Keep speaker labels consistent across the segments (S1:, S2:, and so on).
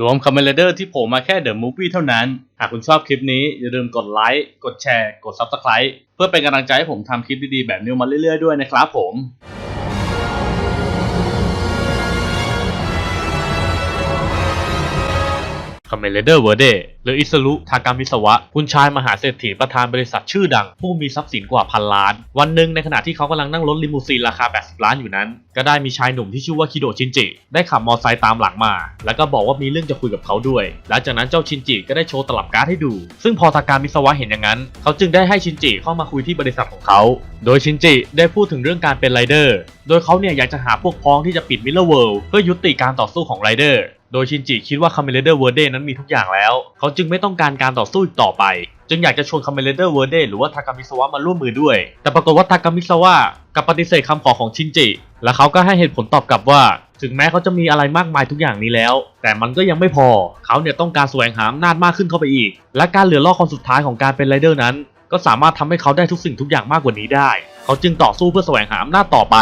S1: รวมคอมเมนเดอร์ที่โผล่มาแค่เดอะมูฟวี่เท่านั้น หากคุณชอบคลิปนี้ อย่าลืมกดไลค์ กดแชร์ กด Subscribe เพื่อเป็นกำลังใจให้ผมทำคลิปดีๆ แบบนี้มาเรื่อยๆด้วยนะครับผม คาเมเลเดอร์เวอร์เดหรืออิสรุทากามิสวะคุณชายมหาเศรษฐีประธานบริษัทชื่อดัง ผู้มีทรัพย์สินกว่าพันล้าน วันหนึ่งในขณะที่เขากำลังนั่งรถลิมูซีนราคา 80 ล้านอยู่นั้น ก็ได้มีชายหนุ่มที่ชื่อว่าคิโดชินจิ ได้ขับมอเตอร์ไซค์ตามหลังมา แล้วก็บอกว่ามีเรื่องจะคุยกับเขาด้วย หลังจากนั้นเจ้าชินจิก็ได้โชว์ตลับการ์ดให้ดู ซึ่งพอทากามิสวะเห็นอย่างนั้น เขาจึงได้ให้ชินจิเข้ามาคุยที่บริษัทของเขา โดยชินจิได้พูดถึงเรื่องการเป็นไรเดอร์ โดยเขาเนี่ยอยากจะหาพวกพ้องที่จะปิดมิลเลอร์เวิลด์เพื่อยุติการต่อสู้ของไรเดอร์ ดยชินจิคิดว่าคาเมเลเดอร์เวอร์เดนั้นมีทุกอย่างแล้ว เขาจึงไม่ต้องการการต่อสู้อีกต่อไป จึงอยากจะชวนคาเมเลเดอร์เวอร์เดหรือว่าทากามิสวะมาร่วมมือด้วย แต่ปรากฏว่าทากามิสวะกับปฏิเสธคำขอของชินจิ และเขาก็ให้เหตุผลตอบกลับว่า ถึงแม้เขาจะมีอะไรมากมายทุกอย่างนี้แล้ว แต่มันก็ยังไม่พอ เขาเนี่ยต้องการแสวงหาอำนาจมากขึ้นเข้าไปอีก และการเหลือรอดคนสุดท้ายของการเป็นไรเดอร์นั้น ก็สามารถทำให้เขาได้ทุกสิ่งทุกอย่างมากกว่านี้ได้ เขาจึงต่อสู้เพื่อแสวงหาอำนาจต่อไป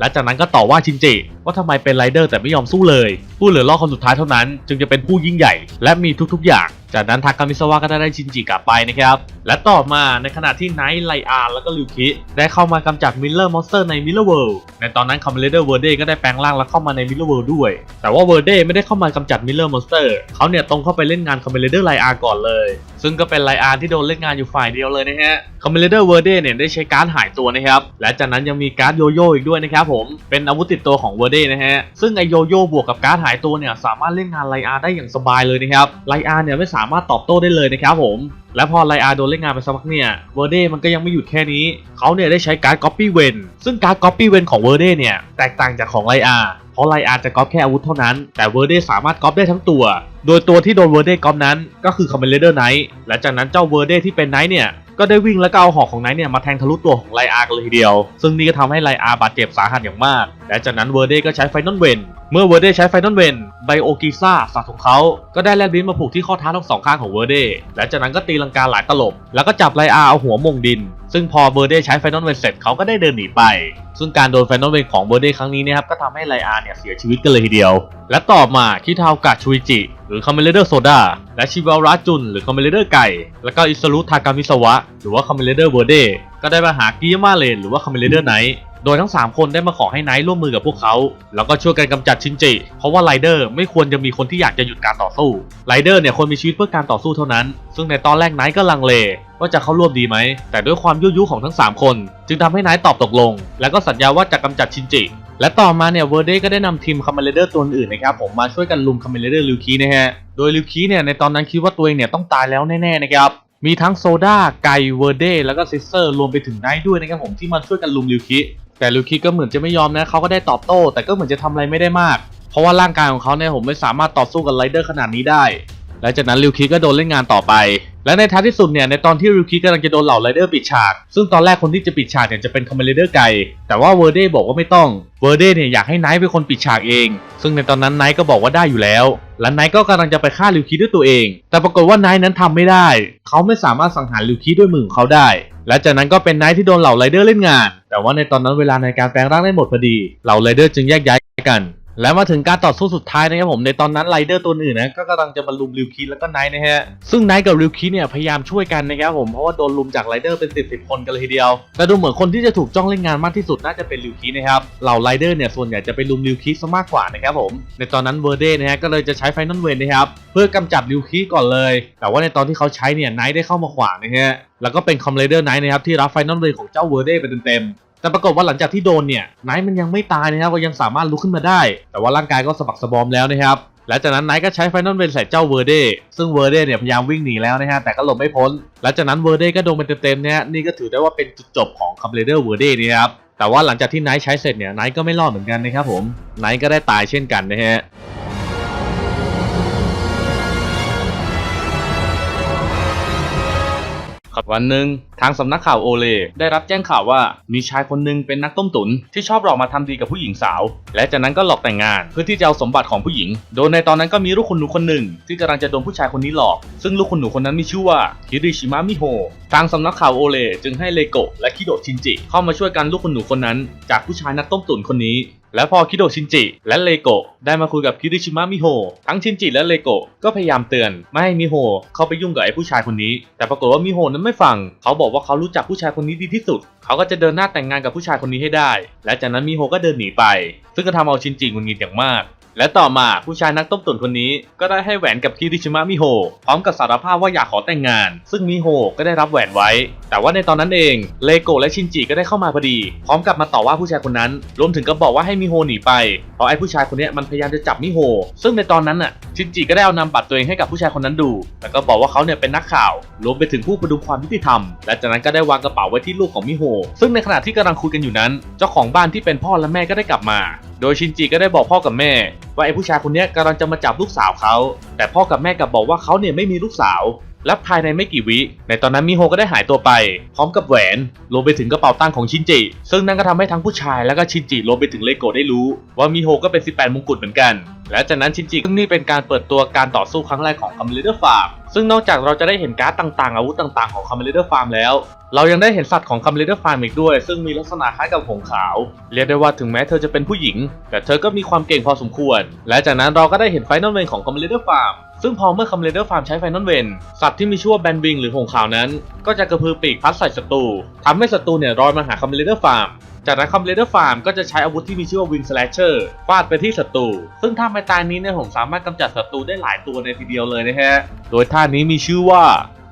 S1: และจากนั้นก็ต่อว่าชินจิว่าทำไมเป็นไรเดอร์แต่ไม่ยอมสู้เลย ผู้เหลือรอดคนสุดท้ายเท่านั้น จึงจะเป็นผู้ยิ่งใหญ่ และมีทุกๆอย่าง จากนั้นทากามิสวะก็ได้ชินจิกลับไปนะครับ และต่อมาในขณะที่ไนท์ไลอาร์แล้วก็ลิวคิได้เข้ามากำจัดมิลเลอร์มอนสเตอร์ในมิลเลอร์เวิลด์ในตอนนั้นคอมเมเดอร์เวอร์เดก็ได้แปลงร่างและเข้ามาในมิลเลอร์เวิลด์ด้วย แต่ว่าเวอร์เดไม่ได้เข้ามากำจัดมิลเลอร์มอนสเตอร์เขาเนี่ยตรงเข้าไปเล่นงานคอมเมเดอร์ไลอาร์ก่อนเลย ซึ่งก็เป็นไลอาร์ที่โดนเล่นงานอยู่ฝ่ายเดียวเลยนะฮะคอมเมเดอร์เวอร์เดเนี่ยได้ใช้การ์ดหายตัวนะครับและจากนั้นยังมีการ์ดโยโย่อีกด้วยนะครับผมเป็นอาวุธติดตัวของเวอร์เดนะฮะซึ่งไอโยโย่บวกกับการ์ดหายตัวเนี่ยสามารถเล่นงานไลอาร์ได้อย่างสบายเลยนะครับไลอาร์เนี่ยไม่สาามารถตอบโต้ได้เลยนะครับผม และพอไลอาร์โดนเล่นงานไปสักพักเนี่ยเวอร์เดมันก็ยังไม่หยุดแค่นี้ เขาเนี่ยได้ใช้การ์ดก๊อปปี้เวนซึ่งการ์ดก๊อปปี้เวนของเวอร์เดเนี่ยแตกต่างจากของไลอาร์เพราะไลอาร์จะก๊อปแค่อาวุธเท่านั้น แต่เวอร์เดสามารถก๊อปได้ทั้งตัว โดยตัวที่โดนเวอร์เดก๊อปนั้นก็คือคอมเมนเดอร์ไนท์และจากนั้นเจ้าเวอร์เดที่เป็นไนท์เนี่ยก็ได้วิ่งแล้วก็เอาหอกของไนท์เนี่ยมาแทงทะลุตัวของไลอาร์กันเลยทีเดียว ซึ่งนี่ก็ทำให้ไลอาร์บาดเจ็บสาหัสอย่างมาก และจากนั้นเวอร์เดก็ใช้ไฟนอลเวน เมื่อเวอร์เดใช้ไฟนอลเวนไบโอกิซ่าสัตว์ของเขา ก็ได้แลบลิ้นมาผูกที่ข้อเท้าทั้งสองข้างของเวอร์เดและจากนั้นก็ตีลังกาหลายตลบ แล้วก็จับไลอาเอาหัวมงดิน ซึ่งพอเวอร์เดใช้ไฟนอลเวนเสร็จเขาก็ได้เดินหนีไป ซึ่งการโดนไฟนอลเวนของเวอร์เดครั้งนี้เนะครับก็ทำให้ไลอาเนี่ยเสียชีวิตกันเลยทีเดียว และต่อมาคิทาวกะชูอิจิ หรือคอมเมเลเดอร์โซดาและชิวาระจุน หรือคอมเมเลเดอร์ไก่ แล้วก็อิสรุทากามิสวะ หรือว่าคอมเมเลเดอร์เวอร์เดก็ได้มาหากิยามาเลนหรือว่าคอมเมเลเดอร์ไนท์ โดยทั้ง 3 คนได้มาขอให้ไนท์ร่วมมือกับพวกเขา แล้วก็ช่วยกันกำจัดชินจิ เพราะว่าไรเดอร์ไม่ควรจะมีคนที่อยากจะหยุดการต่อสู้ไรเดอร์เนี่ยควรมีชีวิตเพื่อการต่อสู้เท่านั้น ซึ่งในตอนแรกไนท์ก็ลังเล ว่าจะเข้าร่วมดีไหม แต่ด้วยความยุยุของทั้ง 3 คน จึงทำให้ไนท์ตอบตกลง แล้วก็สัญญาว่าจะกำจัดชินจิ และต่อมาเนี่ยเวอร์เดก็ได้นำทีมคอมเมเลเดอร์ตัวอื่นนะครับผมมาช่วยกันลุมคอมเมเลเดอร์ลิวคีนะฮะ โดยลิวคีเนี่ยในตอนนั้นคิดว่าตัวเองเนี่ยต้องตายแล้วแน่ๆนะครับมีทั้งโซดาไกเวอร์เดแล้วก็ซิสเซอร์รวมไปถึงไนท์ด้วยนะครับผมที่มาช่วยกันลุมลิวคิ แต่ลิวคิก็เหมือนจะไม่ยอมนะเขาก็ได้ตอบโต้ แต่ก็เหมือนจะทำอะไรไม่ได้มาก เพราะว่าร่างกายของเขาเนี่ยผมไม่สามารถต่อสู้กับไรเดอร์ขนาดนี้ได้และจากนั้นริวคิก็โดนเล่นงานต่อไป และในท้ายที่สุดเนี่ยในตอนที่ริวคิกำลังจะโดนเหล่าไรเดอร์ปิดฉาก ซึ่งตอนแรกคนที่จะปิดฉากเนี่ยจะเป็นคอมเมเลเดอร์ไก่ แต่ว่าเวอร์เดบอกว่าไม่ต้อง เวอร์เดเนี่ยอยากให้ไนท์เป็นคนปิดฉากเอง ซึ่งในตอนนั้นไนท์ก็บอกว่าได้อยู่แล้ว และไนท์ก็กำลังจะไปฆ่าริวคิด้วยตัวเอง แต่ปรากฏว่าไนท์นั้นทำไม่ได้ เขาไม่สามารถสังหารริวคิด้วยมือของเขาได้ และจากนั้นก็เป็นไนท์ที่โดนเหล่าไรเดอร์เล่นงาน แต่ว่าในตอนนั้นเวลาในการแปลงร่างได้หมดพอดี เหล่าไรเดอร์จึงแยกย้ายกัน และมาถึงการต่อสู้สุดท้ายนะครับผมในตอนนั้นไรเดอร์ตัวอื่นนะก็กำลังจะมาลุมริวคิแล้วก็ไนท์นะฮะซึ่งไนท์กับริวคิเนี่ยพยายามช่วยกันนะครับผมเพราะว่าโดนลุมจากไรเดอร์เป็นสิบสิบคนกันเลยทีเดียว แต่ดูเหมือนคนที่จะถูกจ้องเล่นงานมากที่สุดน่าจะเป็นริวคินะครับเหล่าไรเดอร์เนี่ยส่วนใหญ่จะไปลุมริวคิซะมากกว่านะครับผมในตอนนั้นเวอร์เดนะฮะก็เลยจะใช้ไฟนอลเวนนะครับเพื่อกำจัดริวคิก่อนเลย แต่ว่าในตอนที่เขาใช้เนี่ยไนท์ได้เข้ามาขวางนะฮะแล้วก็เป็นคอมไรเดอร์ไนท์นะครับที่รับไฟนอลเวนของเจ้าเวอร์เดไปเต็ม แต่ปรากฏว่าหลังจากที่โดนเนี่ยไนท์มันยังไม่ตายนะครับก็ยังสามารถลุกขึ้นมาได้ แต่ว่าร่างกายก็สะบักสะบอมแล้วนะครับและจากนั้นไนท์ก็ใช้ไฟนอลเวนใส่เจ้าเวอร์เดซึ่งเวอร์เดเนี่ยพยายามวิ่งหนีแล้วนะฮะแต่ก็หลบไม่พ้นและจากนั้นเวอร์เดก็โดนไปเต็มๆเนี่ยนี่ก็ถือได้ว่าเป็นจุดจบของคัมเบเดอร์เวอร์เดนี่ครับแต่ว่าหลังจากที่ไนท์ใช้เสร็จเนี่ยไนท์ก็ไม่รอดเหมือนกันนะครับผมไนท์ก็ได้ตายเช่นกันนะฮะ วันหนึ่งทางสำนักข่าวโอเล ได้รับแจ้งข่าวว่ามีชายคนหนึ่งเป็นนักต้มตุ๋นที่ชอบหลอกมาทำดีกับผู้หญิงสาว และจากนั้นก็หลอกแต่งงานเพื่อที่จะเอาสมบัติของผู้หญิง โดยในตอนนั้นก็มีลูกคุณหนูคนหนึ่ง ที่กำลังจะโดนผู้ชายคนนี้หลอก ซึ่งลูกคุณหนูคนนั้นมีชื่อว่าคิริชิมะมิโฮทางสำนักข่าวโอเลจึงให้เลโกะและคิโดะชินจิ เข้ามาช่วยกันลูกคุณหนูคนนั้น จากผู้ชายนักต้มตุ๋นคนนี้ และพอคิโดชินจิและเลโกะได้มาคุยกับคิริชิมะมิโฮทั้งชินจิและเลโกะก็พยายามเตือนไม่ให้มิโฮเข้าไปยุ่งกับไอ้ผู้ชายคนนี้ แต่ปรากฏว่ามิโฮนั้นไม่ฟัง เขาบอกว่าเขารู้จักผู้ชายคนนี้ดีที่สุด เขาก็จะเดินหน้าแต่งงานกับผู้ชายคนนี้ให้ได้ และจากนั้นมิโฮก็เดินหนีไป ซึ่งก็ทำเอาชินจิงุนงิดอย่างมาก และต่อมาผู้ชายนักต้มตุ๋นคนนี้ก็ได้ให้แหวนกับคิริชิมะมิโฮะพร้อมกับสารภาพว่าอยากขอแต่งงาน ซึ่งมิโฮะก็ได้รับแหวนไว้ แต่ว่าในตอนนั้นเองเลโกะและชินจิก็ได้เข้ามาพอดี พร้อมกับมาต่อว่าผู้ชายคนนั้น รวมถึงก็บอกว่าให้มิโฮะหนีไปเพราะไอ้ผู้ชายคนนี้มันพยายามจะจับมิโฮะซึ่งในตอนนั้นน่ะชินจิก็ได้เอานำบัตรตัวเองให้กับผู้ชายคนนั้นดูแล้วก็บอกว่าเขาเนี่ยเป็นนักข่าว รวมไปถึงผู้ประดุความยุติธรรม และจากนั้นก็ได้วางกระเป๋าไว้ที่ลูกของมิโฮะซึ่งในขณะที่กำลังคุยกันอยู่นั้น เจ้าของบ้านที่เป็นพ่อและแม่ก็ได้กลับมา โดยชินจิก็ได้บอกพ่อกับแม่ ว่าไอ้ผู้ชายคนนี้กำลังจะมาจับลูกสาวเขา แต่พ่อกับแม่กลับบอกว่าเขาเนี่ยไม่มีลูกสาว และภายในไม่กี่วิ ในตอนนั้นมิโฮก็ได้หายตัวไป พร้อมกับแหวนรวมไปถึงกระเป๋าตังของชินจิ ซึ่งนั่นก็ทำให้ทั้งผู้ชายและก็ชินจิรวมไปถึงเลโกได้รู้ ว่ามิโฮก็เป็น 18 มงกุฎเหมือนกัน และจากนั้นชินจิซึ่งนี่เป็นการเปิดตัวการต่อสู้ครั้งแรกของคอมเลเดอร์ฟาร์มซึ่งนอกจากเราจะได้เห็นการ์ดต่างๆ อาวุธต่างๆของคอมเลเดอร์ฟาร์มแล้ว เรายังได้เห็นสัตว์ของคัมเลเดอร์ฟาร์มอีกด้วย ซึ่งมีลักษณะคล้ายกับหงส์ขาว เรียกได้ว่าถึงแม้เธอจะเป็นผู้หญิง แต่เธอก็มีความเก่งพอสมควร และจากนั้นเราก็ได้เห็นไฟนอลเวนของคัมเลเดอร์ฟาร์ม ซึ่งพอเมื่อคัมเลเดอร์ฟาร์มใช้ไฟนอลเวนสัตว์ที่มีชื่อว่าแบนวิงหรือหงขาวนั้น ก็จะกระพือปีกพัดใส่ศัตรูทำให้ศัตรูเนี่ยรอยมาหาคัมเลเดอร์ฟาร์มจากนั้นคอมเลเดอร์ฟาร์มก็จะใช้อาวุธที่มีชื่อว่าวิงสแลชเชอร์ฟาดไปที่ศัตรู ซึ่งท่าไม้ตายนี้เนี่ยผมสามารถกำจัดศัตรูได้หลายตัวในทีเดียวเลยนะฮะ โดยท่านี้มีชื่อว่า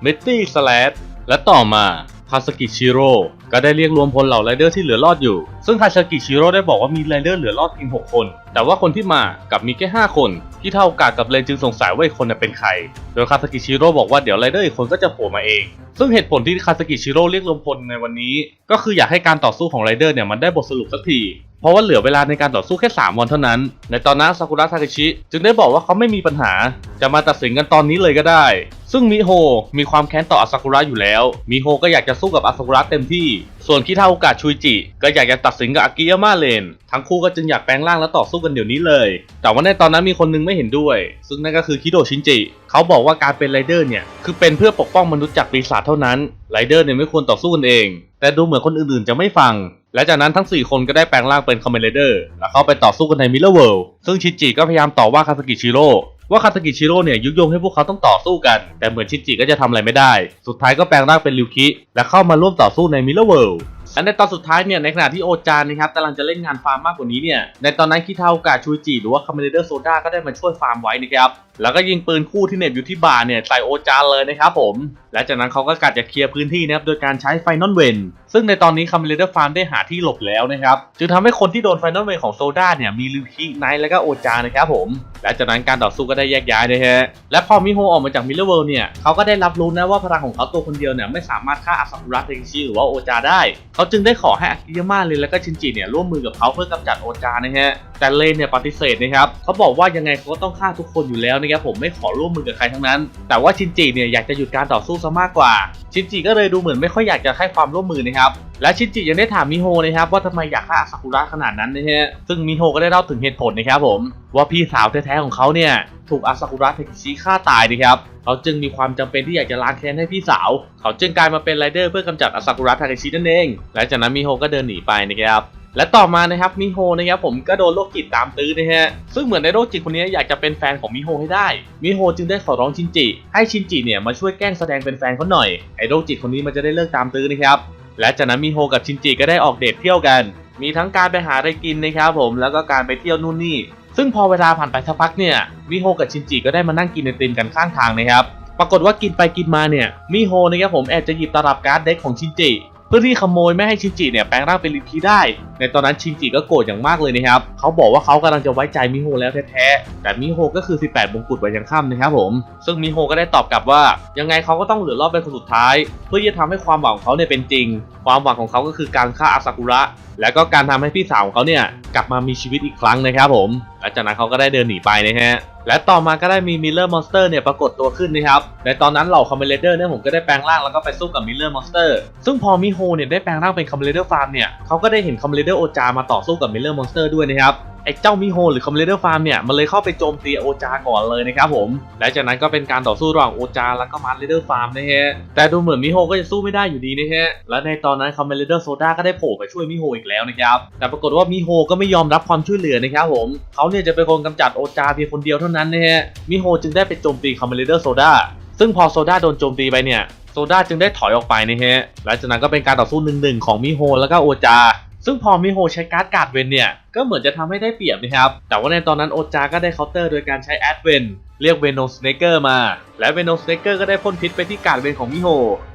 S1: เมตตี้สแลชและต่อมา คาสกิชิโร่ก็ได้เรียกรวมพลเหล่าไรเดอร์ที่เหลือรอดอยู่ ซึ่งคาสกิชิโร่ได้บอกว่ามีไรเดอร์เหลือรอดเพียง6คน แต่ว่าคนที่มากลับมีแค่ 5 คน ที่เท่ากับกับเลนจึงสงสัยว่าอีกคนน่ะเป็นใคร โดยคาสกิชิโร่บอกว่าเดี๋ยวไรเดอร์อีกคนก็จะโผล่มาเอง ซึ่งเหตุผลที่คาสกิชิโร่เรียกรวมพลในวันนี้ ก็คืออยากให้การต่อสู้ของไรเดอร์เนี่ยมันได้บทสรุปสักที เพราะว่าเหลือเวลาในการต่อสู้แค่ 3 วันเท่านั้น ในตอนนั้นซากุระทาเคชิจึงได้บอกว่าเขาไม่มีปัญหา จะมาตัดสินกันตอนนี้เลยก็ได้ ซึ่งมิโฮมีความแค้นต่ออาซากุระอยู่แล้ว มิโฮก็อยากจะสู้กับอาซากุระเต็มที่ ส่วนคิทาโอกะชุยจิ ก็อยากจะตัดสินกับอากิยาม่าเลน ทั้งคู่ก็จึงอยากแปลงร่างและต่อสู้กันเดี๋ยวนี้เลย แต่ว่าในตอนนั้นมีคนนึงไม่เห็นด้วย ซึ่งนั่นก็คือคิโดชินจิ เขาบอกว่าการเป็นไรเดอร์เนี่ยคือเป็นเพื่อปกป้องมนุษย์จากปีศาจเท่านั้นไรเดอร์เนี่ยไม่ควรต่อสู้กันเอง แต่ดูเหมือนคนอื่นๆจะไม่ฟัง และจากนั้นทั้ง 4 คนก็ได้แปลงร่างเป็นคอมเมนเดอร์แล้วเข้าไปต่อสู้กันในมิลเลอร์เวิลด์ซึ่งชินจิก็พยายามต่อว่าคาสกิชิโร่ว่าคาสกิชิโร่เนี่ยยุยงให้พวกเขาต้องต่อสู้กัน แต่เหมือนชินจิก็จะทำอะไรไม่ได้ สุดท้ายก็แปลงร่างเป็นริวคิและเข้ามาร่วมต่อสู้ในมิลเลอร์เวิลด์และในตอนสุดท้ายเนี่ยในขณะที่โอจานนะครับกำลังจะเล่นงานฟาร์มมากกว่านี้เนี่ยในตอนนั้นคิทาโอกะชูจิหรือว่าคาเมเดอร์โซดาก็ได้มาช่วยฟาร์มไว้นะครับ แล้วก็ยิงปืนคู่ที่เน็บอยู่ที่บ่าเนี่ยใส่โอจาเลยนะครับผม และจากนั้นเขาก็กัดจะเคลียร์พื้นที่นะครับโดยการใช้ไฟนอลเวนซึ่งในตอนนี้คาเมเดอร์ฟาร์มได้หาที่หลบแล้วนะครับ จึงทำให้คนที่โดนไฟนอลเวนของโซดาเนี่ยมีลิวคิไนท์และก็โอจานะครับผม และจากนั้นการต่อสู้ก็ได้แยกย้ายนะฮะ และพอมิโฮออกมาจากมิลเลอร์เวิลด์เนี่ยเขาก็ได้รับรู้นะว่าพลังของเขาตัวคนเดียวเนี่ยไม่สามารถฆ่าอาซากุระเทคิชิหรือว่าโอจาได้ เขาจึงได้ขอให้อากิยาม่าเลนและก็ชินจิเนี่ยร่วมมือกับเขาเพื่อกำจัดโอจานะฮะแต่เลนเนี่ยปฏิเสธนะครับเขาบอกว่ายังไงเขาก็ต้องฆ่าทุกคนอยู่แล้วนะครับผมไม่ขอร่วมมือกับใครทั้งนั้น แต่ว่าชินจิเนี่ยอยากจะหยุดการต่อสู้ซะมากกว่า ชินจิก็เลยดูเหมือนไม่ค่อยอยากจะให้ความร่วมมือนะครับและชินจิยังได้ถามมิโฮนะครับว่าทำไมอยากฆ่าอาซากุระขนาดนั้นนะฮะซึ่งมิโฮก็ได้เล่าถึงเหตุผลนะครับผมว่าพี่สาวแท้ๆของเขาเนี่ยถูกอาซากุระเทคิชิฆ่าตายนะครับเขาจึงมีความจำเป็นที่อยากจะล้างแค้นให้พี่สาว เขาจึงกลายมาเป็นไรเดอร์เพื่อกำจัดอาซากุระทาเคชินั่นเองและจากนั้นมิโฮก็เดินหนีไปนะครับ และต่อมานะครับมิโฮนะครับผมก็โดนโรคจิตตามตื้อนะฮะซึ่งเหมือนในโรคจิตคนนี้อยากจะเป็นแฟนของมิโฮให้ได้มิโฮจึงได้ขอร้องชินจิ ให้ชินจิเนี่ยมาช่วยแกล้งแสดงเป็นแฟนเขาหน่อยไอ้โรคจิตคนนี้มันจะได้เลิกตามตื้อนะครับและจากนั้นมิโฮกับชินจิก็ได้ออกเดทเที่ยวกัน มีทั้งการไปหาอะไรกินนะครับผมแล้วก็การไปเที่ยวนู่นนี่ ซึ่งพอเวลาผ่านไปสักพักเนี่ยมิโฮกับชินจิก็ได้มานั่งกินไอติมกันข้างทางนะครับปรากฏว่ากินไปกินมาเนี่ยมิโฮนะครับผมแอบจะหยิบตลับการ์ดเด็กของชินจิ เพื่อที่ขโมยไม่ให้ชินจิเนี่ยแปลงร่างเป็นลินคีได้ ในตอนนั้นชินจิก็โกรธอย่างมากเลยนะครับเขาบอกว่าเขากำลังจะไว้ใจมิโฮแล้วแท้ๆแต่มิโฮก็คือ 18มงกุฎไวันยังค่ำนะครับผม ซึ่งมิโฮก็ได้ตอบกลับว่า ยังไงเขาก็ต้องเหลือรอดเป็นคนสุดท้าย เพื่อที่จะทำให้ความหวังของเขาเนี่ยเป็นจริง ความหวังของเขาก็คือการฆ่าอาซากุระแล้วก็การทำให้พี่สาวของเขาเนี่ยกลับมามีชีวิตอีกครั้งนะครับผมหลังจากนั้นเขาก็ได้เดินหนีไปนะฮะ และต่อมาก็ได้มีมิลเลอร์มอนสเตอร์เนี่ยปรากฏตัวขึ้นนะครับ ในตอนนั้นเหล่าคอมเมเลเดอร์เนี่ยผมก็ได้แปลงร่างแล้วก็ไปสู้กับมิลเลอร์มอนสเตอร์ ซึ่งพอมิโฮเนี่ยได้แปลงร่างเป็นคอมเมเลเดอร์ฟาร์มเนี่ยเขาก็ได้เห็นคอมเมเลเดอร์โอจามาต่อสู้กับมิลเลอร์มอนสเตอร์ด้วยนะครับ อ้เจ้ามิโฮหรือคอมเลเดอร์ฟาร์มเนี่ยมันเลยเข้าไปโจมตีโอจาก่อนเลยนะครับผมและจากนั้นก็เป็นการต่อสู้ระหว่างโอจาแล้วก็มาร์เลเดอร์ฟาร์มนะฮะแต่ดูเหมือนมิโฮก็จะสู้ไม่ได้อยู่ดีนะฮะและในตอนนั้นคอมเลเดอร์โซดาก็ได้โผล่ไปช่วยมิโฮอีกแล้วนะครับแต่ปรากฏว่ามิโฮก็ไม่ยอมรับความช่วยเหลือนะครับผมเขาเนี่ยจะเป็นคนกำจัดโอจาเพียงคนเดียวเท่านั้นนะฮะมิโฮจึงได้ไปโจมตีคอมเลเดอร์โซดาซึ่งพอโซดาโดนโจมตีไปเนี่ยโซดาจึงได้ถอยออกไปนะฮะและจากนั้นก็เป็นการต่อสู้หนึ่งๆของมิโฮแล้วก็โอจา ซึ่งพอมิโฮใช้การ์ดการ์ดเวนเนี่ย ก็เหมือนจะทำให้ได้เปรียบนะครับ แต่ว่าในตอนนั้นโอจาก็ได้เคาน์เตอร์โดยการใช้แอดเวนเรียกเวนโนสเนเกอร์มา และเวนโนสเนเกอร์ก็ได้พ่นพิษไปที่การ์ดเวนของมิโฮ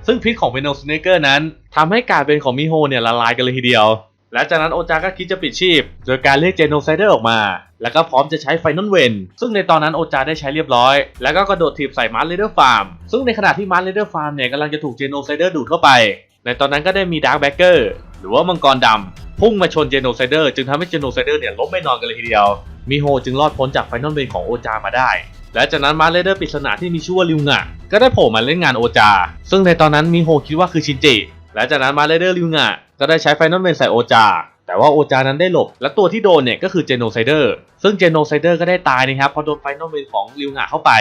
S1: ซึ่งพิษของเวนโนสเนเกอร์นั้นทำให้การ์ดเวนของมิโฮเนี่ยละลายกันเลยทีเดียว และจากนั้นโอจาก็คิดจะปิดชีพ โดยการเรียกเจโนไซเดอร์ออกมา แล้วก็พร้อมจะใช้ไฟนอลเวนซึ่งในตอนนั้นโอจาได้ใช้เรียบร้อย แล้วก็กระโดดถีบใส่มาร์เลเดอร์ฟาร์ม ซึ่งในขณะที่มาร์เลเดอร์ฟาร์มเนี่ยกำลังจะถูกเจโนไซเดอร์ดูดเข้าไป ในตอนนั้นก็ได้มีดาร์ k แบ็กเกอร์ หรือว่ามังกรดำพุ่งมาชนเจโนไซเดอร์จึงทำให้เจโนไซเดอร์เนี่ยล้มไม่นอนกันเลยทีเดียว มิโฮจึงรอดพ้นจากไฟนอลเวนของโอจามาได้และจากนั้นมาร์เลเดอร์ปริศนาที่มีชื่อว่าลิวงะก็ได้โผล่มาเล่นงานโอจา ซึ่งในตอนนั้นมิโฮคิดว่าคือชินจิ และจากนั้นมาร์เลเดอร์ลิวงะก็ได้ใช้ไฟนอลเวนใส่โอจา แต่ว่าโอจานั้นได้หลบ และตัวที่โดนเนี่ยก็คือเจโนไซเดอร์ ซึ่งเจโนไซเดอร์ก็ได้ตายนะครับพราะโดนไฟนอลเวนของลิวงะเข้าไป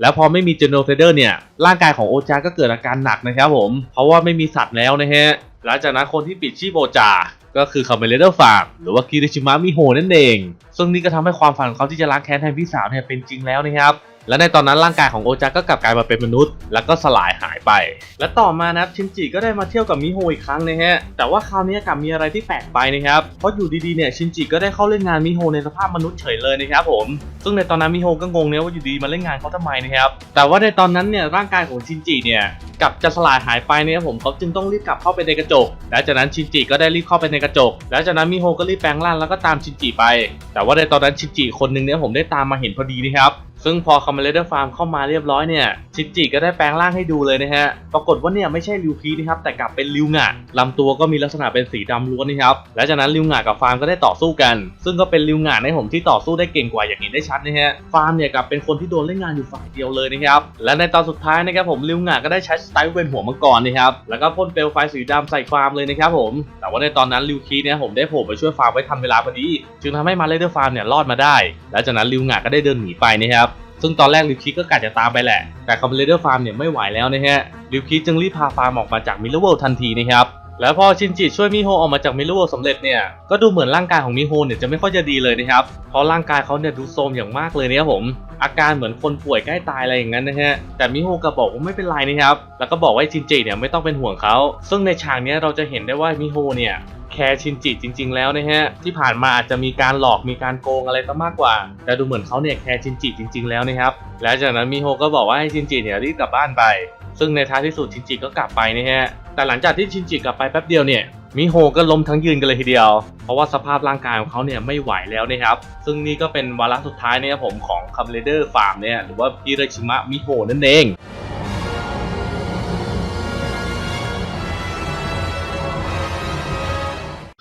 S1: แล้วพอไม่มีเจโนไซเดอร์เนี่ยร่างกายของโอจาก็เกิดอาการหนักนะครับผม เพราะว่าไม่มีสัตว์แล้วนะฮะ หลังจากนั้นคนที่ปิดชีพโบจา ก็คือคาเมเลเดอร์ฟาร์มหรือว่าคิริชิมะมิโฮนั่นเอง ซึ่งนี่ก็ทำให้ความฝันของเขาที่จะล้างแค้นแทนพี่สาวเนี่ยเป็นจริงแล้วนะครับ และในตอนนั้นร่างกายของโอจาก็กลับกลายมาเป็นมนุษย์ แล้วก็สลายหายไป และต่อมานะครับชินจิก็ได้มาเที่ยวกับมิโฮอีกครั้งนะฮะแต่ว่าคราวนี้กลับมีอะไรที่แปลกไปนะครับเพราะอยู่ดีๆเนี่ยชินจิก็ได้เข้าเล่นงานมิโฮในสภาพมนุษย์เฉยเลยนะครับผมซึ่งในตอนนั้นมิโฮก็งงเนี่ยว่าอยู่ดีมาเล่นงานเขาทำไมนะครับแต่ว่าในตอนนั้นเนี่ยร่างกายของชินจิเนี่ยกลับจะสลายหายไปเนี่ยผมเขาจึงต้องรีบกลับเข้าไปในกระจก และจากนั้นชินจิก็ได้รีบเข้าไปในกระจก แล้วจากนั้นมิโฮก็รีบแปลงร่างแล้วก็ตามชินจิไป แต่ว่าในตอนนั้นชินจิคนหนึ่งเนี่ยผมได้ตามมาเห็นพอดีนะครับ ซึ่งพอคอมเมเลเดอร์ฟาร์มเข้ามาเรียบร้อยเนี่ยชินจิก็ได้แปลงร่างให้ดูเลยนะฮะ ปรากฏว่าเนี่ยไม่ใช่ริวคีนะครับแต่กลับเป็นริวงะลำตัวก็มีลักษณะเป็นสีดำล้วนนะครับและจากนั้นริวงะกับฟาร์มก็ได้ต่อสู้กัน ซึ่งก็เป็นริวงะในผมที่ต่อสู้ได้เก่งกว่าอย่างเห็นได้ชัดนะฮะฟาร์มเนี่ยกลับเป็นคนที่โดนเล่นงานอยู่ฝ่ายเดียวเลยนะครับและในตอนสุดท้ายนะครับผมริวงะก็ได้ใช้สไตล์เป็นหัวมังกรนะครับแล้วก็พ่นเปลวไฟสีดำใส่ฟาร์มเลยนะครับผมแต่ว่าในตอนนั้นริวคีเนี่ยผมได้โผล่ไปช่วยฟาร์มไว้ทันเวลาพอดี จึงทำให้มาเลเดอร์ฟาร์มเนี่ยรอดมาได้ และจากนั้นริวงะก็ได้เดินหนีไปนะครับ ซึ่งตอนแรกลิวคิก็กะจะตามไปแหละ แต่คอมเลเดอร์ฟาร์มเนี่ยไม่ไหวแล้วนะฮะลิวคิจึงรีบพาฟาร์มออกมาจากมิลเลอร์เวิลด์ทันทีนะครับ แล้วพอชินจิช่วยมิโฮออกมาจากมิลเลอร์เวิลด์สำเร็จเนี่ยก็ดูเหมือนร่างกายของมิโฮเนี่ยจะไม่ค่อยจะดีเลยนะครับเพราะร่างกายเขาเนี่ยดูโทรมอย่างมากเลยนะครับผมอาการเหมือนคนป่วยใกล้ตายอะไรอย่างนั้นนะฮะแต่มิโฮก็บอกว่าไม่เป็นไรนะครับแล้วก็บอกว่าชินจิเนี่ยไม่ต้องเป็นห่วงเขาซึ่งในฉากนี้เราจะเห็นได้ว่ามิโฮเนี่ยแคร์ชินจิจริง ๆ แล้วนะฮะที่ผ่านมาอาจจะมีการหลอกมีการโกงอะไรซะมากกว่า แต่ดูเหมือนเขาเนี่ยแคร์ชินจิจริง ๆ แล้วนะครับและจากนั้นมิโฮก็บอกว่าให้ชินจิเนี่ยรีบกลับบ้านไป ซึ่งในท้ายที่สุดชินจิก็กลับไปนะฮะ แต่หลังจากที่ชินจิกลับไปแป๊บเดียวเนี่ยมิโฮก็ล้มทั้งยืนกันเลยทีเดียว เพราะว่าสภาพร่างกายของเขาเนี่ยไม่ไหวแล้วนะครับ ซึ่งนี่ก็เป็นวาระสุดท้ายเนี่ยผมของคัมเลเดอร์ฟาร์มเนี่ยหรือว่าพิราชิมะมิโฮนั่นเอง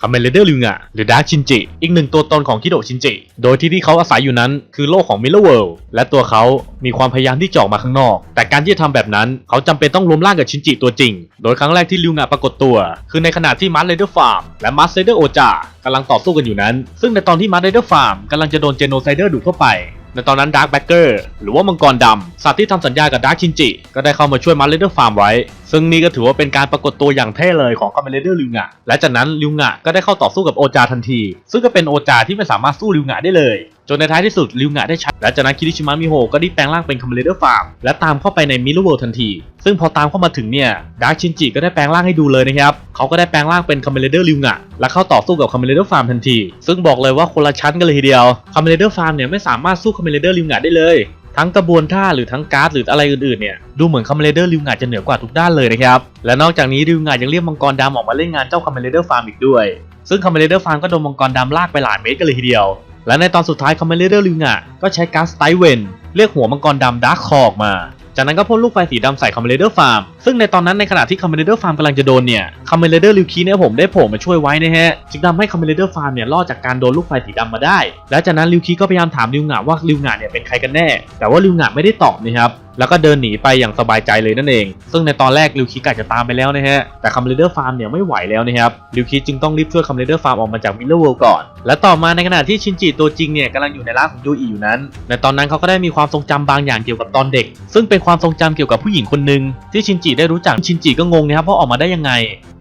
S1: คาเมเลเดอร์ลิงอะหรือดาร์คชินจิ อีกหนึ่งตัวตนของคิโดชินจิ โดยที่ที่เขาอาศัยอยู่นั้นคือโลกของมิลเลอร์เวิลด์และตัวเขามีความพยายามที่จะออกมาข้างนอก แต่การที่จะทำแบบนั้นเขาจำเป็นต้องรวมร่างกับชินจิตัวจริง โดยครั้งแรกที่ลิงอะปรากฏตัว คือในขณะที่มาร์ r เรเดอร์ฟาร์มและมาร์ r เรเดอร์โอจากำลังต่อสู้กันอยู่นั้น ซึ่งในตอนที่มาร์ r เรเดอร์ฟาร์มกำลังจะโดนเจโนไซเดอร์ดูดเข้าไป ในตอนนั้นดาร์คแบ็กเกอร์หรือว่ามังกรดำสัตว์ที่ทำสัญญากับดาร์คชินจิ ก็ได้เข้ามาช่วยมาร์เรเดอร์ฟาร์มไว้ ซึ่งนี่ก็ถือว่าเป็นการปรากฏตัวอย่างเท่เลยของคอมเมเลเดอร์ลิวงะและจากนั้นลิวงะก็ได้เข้าต่อสู้กับโอจาทันที ซึ่งก็เป็นโอจาที่ไม่สามารถสู้ลิวงะได้เลย จนในท้ายที่สุดลิวงะได้ชัดและจากนั้นคิริชิมะมิโฮก็ได้แปลงร่างเป็นคอมเมเลเดอร์ฟาร์มและตามเข้าไปในมิลเวิลด์ทันที ซึ่งพอตามเข้ามาถึงเนี่ยดาร์คชินจิก็ได้แปลงร่างให้ดูเลยนะครับเขาก็ได้แปลงร่างเป็นคอมเมเลเดอร์ลิวงะและเข้าต่อสู้กับคอมเมเลเดอร์ฟาร์มทันที ซึ่งบอกเลยว่าคนละชั้นกันเลยทีเดียวคอมเมเลเดอร์ฟาร์มเนี่ยไม่สามารถสู้คอมเมเลเดอร์ลิวงะได้เลยทั้งกระบวนท่าหรือทั้งการ์ดหรืออะไรอื่นๆเนี่ยดูเหมือนคอมเมเลเดอร์ริวงาจะเหนือกว่าทุกด้านเลยนะครับ และนอกจากนี้ริวงายังเรียกมังกรดำออกมาเล่นงานเจ้าคอมเมเลเดอร์ฟาร์มอีกด้วย ซึ่งคอมเมเลเดอร์ฟาร์มก็โดนมังกรดำลากไปหลายเมตรกันเลยทีเดียว และในตอนสุดท้ายคอมเมเลเดอร์ริวงาก็ใช้การสไตเวนเรียกหัวมังกรดำดาร์คคอออกมา จากนั้นก็พ่นลูกไฟสีดำใส่คอมเมเลเดอร์ฟาร์ม ซึ่งในตอนนั้นในขณะที่คอมเมนเดอร์ฟาร์มกำลังจะโดนเนี่ยคอมเมนเดอร์ลิวคีเนี่ยผมได้โผล่มาช่วยไว้นะฮะจึงทำให้คอมเมนเดอร์ฟาร์มเนี่ยรอดจากการโดนลูกไฟสีดำมาได้ และจากนั้นลิวคีก็พยายามถามลิวหงาว่าลิวหงาเนี่ยเป็นใครกันแน่ แต่ว่าลิวหงาไม่ได้ตอบนะครับแล้วก็เดินหนีไปอย่างสบายใจเลยนั่นเอง ซึ่งในตอนแรกลิวคิกอาจะตามไปแล้วนะฮะ แต่คัมเรเดอร์ฟาร์มเนี่ยไม่ไหวแล้วนะครับ ลิวคิจึงต้องรีบช่วยคัมเรเดอร์ฟาร์มออกมาจากมิลเลอร์เวิลด์ก่อน และต่อมาในขณะที่ชินจิตัวจริงเนี่ยกำลังอยู่ในร่างของยูอิอยู่นั้น ในตอนนั้นเขาก็ได้มีความทรงจำบางอย่างเกี่ยวกับตอนเด็ก ซึ่งเป็นความทรงจำเกี่ยวกับผู้หญิงคนหนึ่งที่ชินจิได้รู้จักชินจิก็งงนะครับเพราะออกมาได้ยังไง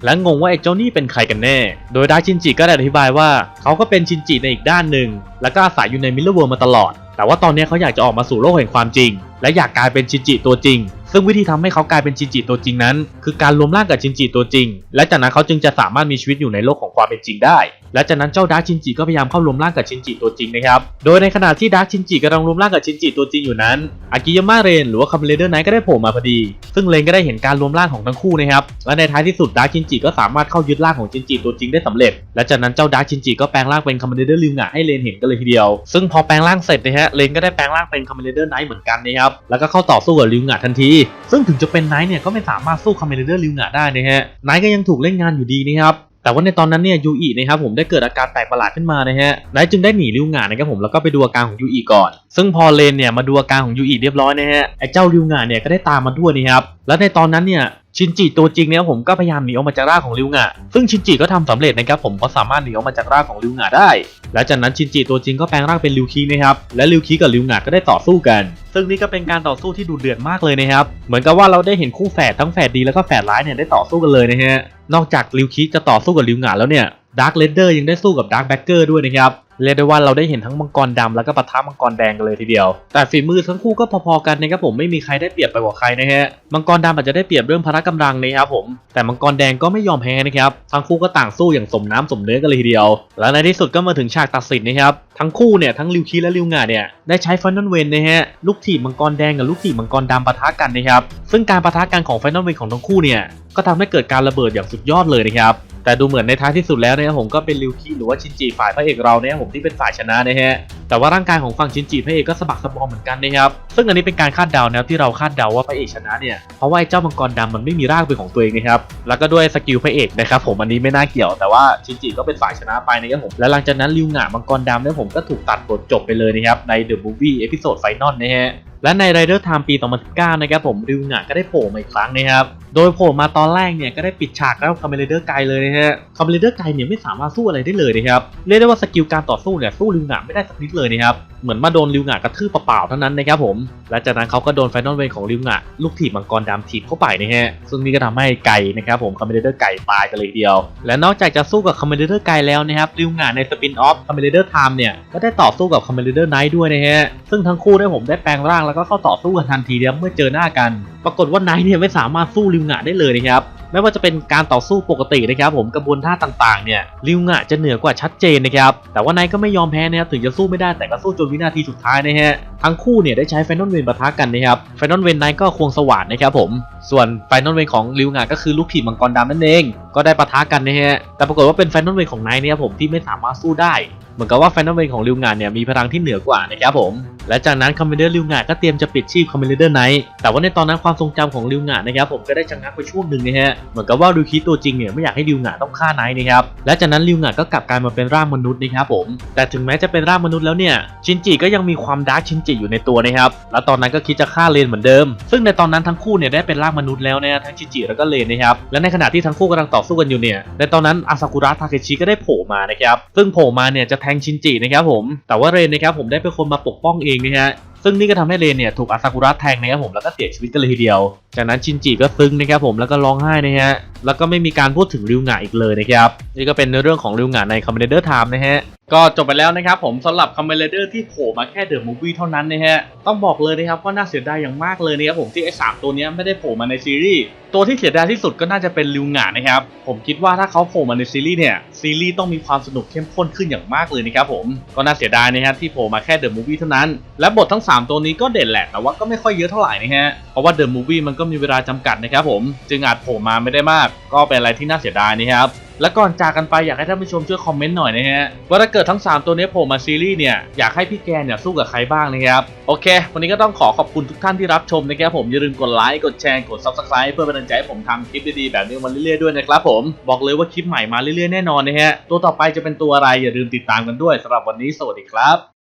S1: และงงว่าไอ้เจ้านี่เป็นใครกันแน่ โดยดาชินจิก็ได้อธิบายว่า เขาก็เป็นชินจิในอีกด้านหนึ่ง แล้วก็อาศัยอยู่ในมิลเลอร์เวิลด์มาตลอด แต่ว่าตอนนี้เขาอยากจะออกมาสู่โลกแห่งความจริง และอยากกลายเป็นชินจิตัวจริง ซึ่งวิธีทำให้เขากลายเป็นชินจิตัวจริงนั้น คือการรวมร่างกับชินจิตัวจริง และจากนั้นเขาจึงจะสามารถมีชีวิตอยู่ในโลกของความเป็นจริงได้ และจากนั้นเจ้าดาร์กชินจิก็พยายามเข้ารวมร่างกับชินจิตัวจริงนะครับ โดยในขณะที่ดาร์กชินจิกำลังรวมร่างกับชินจิตัวจริงอยู่นั้น อากิยาม่าเรนหรือว่าคัมเรเดอร์ไนท์ก็ได้โผล่มาพอดี ซึ่งเรนก็ได้เห็นการรวมร่างของทั้งคู่นะครับ และในท้ายที่สุดดาร์กชินจิก็สามารถเข้ายึดร่างของชินจิตัวจริงได้สำเร็จ และจากนั้นเจ้าดาร์กชินจิก็แปลงร่างเป็นคัมเรเดอร์ลิวงะให้เรนเห็นกันเลยทีเดียว ซึ่งพอแปลงร่างเสร็จนะฮะเรนก็ได้แปลงร่างเป็นคัมเรเดอร์ไนท์เหมือนกันนะครับ แล้วก็เข้าต่อสู้กับลิวงะทันที ซึ่งถึงจะเป็นไนท์เนี่ยก็ไม่สามารถสู้คัมเรเดอร์ลิวงะได้นะฮะ ไนท์ก็ยังถูกเล่นงานอยู่ดีนะครับ แต่ว่าในตอนนั้นเนี่ยยูอินะครับผมได้เกิดอาการแปลกประหลาดขึ้นมานะฮะไนท์จึงได้หนีริวงานนะครับผมแล้วก็ไปดูอาการของยูอิก่อน ซึ่งพอเลนเนี่ยมาดูอาการของยูอิเรียบร้อยนะฮะไอ้เจ้าริวงานเนี่ยก็ได้ตามมาด้วยนะครับแล้วในตอนนั้นเนี่ย ชินจิตัวจริงเนี่ยผมก็พยายามหนีออกมาจากร่างของริวงะซึ่งชินจิก็ทำสำเร็จนะครับผมก็สามารถหนีออกมาจากร่างของริวงะได้ และจากนั้นชินจิตัวจริงก็แปลงร่างเป็นริวคีนะครับและริวคีกับริวงะก็ได้ต่อสู้กัน ซึ่งนี่ก็เป็นการต่อสู้ที่ดุเดือดมากเลยนะครับเหมือนกับว่าเราได้เห็นคู่แฝดทั้งแฝดดีแล้วก็แฝดร้ายเนี่ยได้ต่อสู้กันเลยนะฮะนอกจากริวคิจะต่อสู้กับริวหงาแล้วเนี่ยดาร์คเลเดอร์ยังได้สู้กับดาร์คแบ็กเกอร์ด้วยนะครับ เรียกได้ว่าเราได้เห็นทั้งมังกรดำแล้วก็ปะทะมังกรแดงกันเลยทีเดียว แต่ฝีมือทั้งคู่ก็พอๆกันนะครับผมไม่มีใครได้เปรียบไปกว่าใครนะฮะมังกรดำอาจจะได้เปรียบเรื่องพละกำลังนะครับผมแต่มังกรแดงก็ไม่ยอมแพ้นะครับทั้งคู่ก็ต่างสู้อย่างสมน้ำสมเนื้อกันเลยทีเดียว และในที่สุดก็มาถึงฉากตัดสินนะครับทั้งคู่เนี่ยทั้งริวคิและริวงาเนี่ยได้ใช้ฟันนอลเวนนะฮะลูกถีบมังกรแดงกับลูกถีบมังกรดำปะทะกันนะครับซึ่งการปะทะกันของฟันนอลเวนของทั้งคู่เนี่ยก็ทำให้เกิดการระเบิดอย่างสุดยอดเลยนะครับ แต่ดูเหมือนในท้ายที่สุดแล้วนะครับผมก็เป็นริวคิหรือว่าชินจิฝ่ายพระเอกเราเนี่ยผมที่เป็นฝ่ายชนะนะฮะแต่ว่าร่างกายของฝั่งชินจิพระเอกก็สะบักสะบอมเหมือนกันนะครับซึ่งอันนี้เป็นการคาดเดานะที่เราคาดเดาว่าพระเอกชนะเนี่ยเพราะว่าไอ้เจ้ามังกรดำมันไม่มีร่างเป็นของตัวเองนะครับแล้วก็ด้วยสกิลพระเอกนะครับผมอันนี้ไม่น่าเกี่ยว แต่ว่าชินจิก็เป็นฝ่ายชนะไปนะครับผมและหลังจากนั้นริวหงะมังกรดำเนี่ยผมก็ถูกตัดบทจบไปเลยนะครับใน The Movie Episode Final นะฮะ และใน Rider Time ปี 2019 นะครับผมริวงะก็ได้โผล่มาอีกครั้งนะครับ โดยโผล่มาตอนแรกเนี่ยก็ได้ปิดฉากแล้วคอมเมเดอร์ไกลเลยนะฮะคอมเมเดอร์ไกลเนี่ยไม่สามารถสู้อะไรได้เลยนะครับ เรียกได้ว่าสกิลการต่อสู้เนี่ยสู้ริวงะไม่ได้สักนิดเลยนะครับเหมือนมาโดนริวงะกระทืบเปล่าๆเท่านั้นนะครับผมและจากนั้นเขาก็โดนไฟนอลเวนของริวงะลูกถีบมังกรดำถีบเข้าไปนะฮะซึ่งนี่ก็ทำให้ไก่นะครับผมคอมเมเดอร์ไก่ตายกันเลยเดียว และนอกจากจะสู้กับคอมเมเดอร์ไก่แล้วนะครับริวงะในสปินออฟคอมเมเดอร์ไทม์เนี่ยก็ได้ต่อสู้กับคอมเมเดอร์ไนท์ด้วยนะฮะซึ่งทั้งคู่ได้ผมได้แปลงร่างแล้วก็เข้าต่อสู้กันทันทีนะครับเมื่อเจอหน้ากัน ปรากฏว่าไนท์เนี่ยไม่สามารถสู้ริวงะได้เลยนะครับไม่ว่าจะเป็นการต่อสู้ปกตินะครับผมกระบวนท่าต่างๆเนี่ยริวงะจะเหนือกว่าชัดเจนนะครับแต่ว่าไนท์ก็ไม่ยอมแพ้นะครับถึงจะสู้ไม่ได้แต่ก็สู้จนวินาทีสุดท้ายนะฮะทั้งคู่เนี่ยได้ใช้ไฟนอลเวนปะทะกันนะครับไฟนอลเวนไนท์ก็ควงสว่านนะครับผมส่วนไฟนอลเวนของริวงะก็คือลูกถีบมังกรดำนั่นเอง ก็ได้ปะทะกันนะฮะแต่ปรากฏว่าเป็นไฟนอลเวนของไนท์เนี่ยผมที่ไม่สามารถสู้ได้เหมือนกับว่าไฟนอลเวนของริวงานเนี่ยมีพลังที่เหนือกว่านะครับผม และจากนั้นคอมเมเดอร์ริวงานก็เตรียมจะปิดชีพคอมเมเดอร์ไนท์แต่ว่าในตอนนั้นความทรงจำของริวงานะครับผมก็ได้ชะงักไปช่วงหนึ่งนะฮะเหมือนกับว่าริวคิดตัวจริงเนี่ยไม่อยากให้ริวงานต้องฆ่าไนท์นะครับและจากนั้นริวงานก็กลับกลายมาเป็นร่างมนุษย์นะครับผมแต่ถึงแม้จะเป็นร่างมนุษย์แล้วเนี่ยชินจิก็ยังมีความดาร์กชินจิอยู่ในตัวนะครับแล้วตอนนั้นก็คิดจะฆ่าเลนเหมือนเดิม ซึ่งในตอนนั้นทั้งคู่เนี่ยได้เป็นร่างมนุษย์แล้วนะทั้งชินจิแล้วก็เลนนะครับและในขณะที่ทั้งคู่กำลังต่อสู้กันอยู่เนี่ยในตอนนั้นอาซากุระทาเคชิก็ได้โผล่มานะครับซึ่งโผล่มาเนี่ยจะแทงชินจินะครับผมแต่ว่าเรนนะครับผมได้เป็นคนมาปกป้องเองนะฮะ ซึ่งนี่ก็ทำให้เรนเนี่ยถูกอาซากุระแทงนะครับผมแล้วก็เสียชีวิตกันเลยทีเดียว จากนั้นชินจิก็ซึ้งนะครับผมแล้วก็ร้องไห้นะฮะแล้วก็ไม่มีการพูดถึงริวหงะอีกเลยนะครับนี่ก็เป็นเรื่องของริวหงะในคอมเมเดอร์ไทม์นะฮะก็จบไปแล้วนะครับผมสำหรับคอมเมเดอร์ที่โผล่มาแค่เดอะมูฟวี่เท่านั้นนะฮะต้องบอกเลยนะครับว่าน่าเสียดายอย่างมากเลยนะครับผมที่ไอ้สามตัวนี้ไม่ได้โผล่มาในซีรีส์ตัวที่เสียดายที่สุดก็น่าจะเป็นริวหงะนะครับผมคิดว่าถ้าเขาโผล่มาในซีรีส์เนี่ยซีรีส์ต้องมีความสนุกเข้มข้นขึ้นอย่างมากเลยนะครับผมก็น่าเสียดายนะครับที่โผล่มาแค่เดอะมูฟวี่เท่านั้นและบททั้ง 3 ตัวนี้ก็เด่นแหละแต่ว่าก็ไม่ค่อยเยอะเท่าไหร่นะฮะ เพราะว่าเดอะมูฟวี่มันก็มีเวลาจำกัดนะครับผมจึงอาจโผล่มาไม่ได้มาก ก็เป็นอะไรที่น่าเสียดายนะครับและก่อนจากกันไปอยากให้ท่านผู้ชมช่วยคอมเมนต์หน่อยนะฮะว่าถ้าเกิดทั้ง 3 ตัวนี้โผล่มาซีรีส์เนี่ยอยากให้พี่แกนเนี่ยสู้กับใครบ้างนะครับโอเค วันนี้ก็ต้องขอขอบคุณทุกท่านที่รับชมนะครับผมอย่าลืมกดไลค์กดแชร์กด subscribe เพื่อเป็นกำลังใจให้ผมทำคลิปดีๆแบบนี้มาเรื่อยๆด้วยนะครับผมบอกเลยว่าคลิปใหม่มาเรื่อยๆแน่นอนนะฮะตัวต่อไปจะเป็นตัวอะไรอย่าลืมติดตามกันด้วยสำหรับวันนี้สวัสดีครับ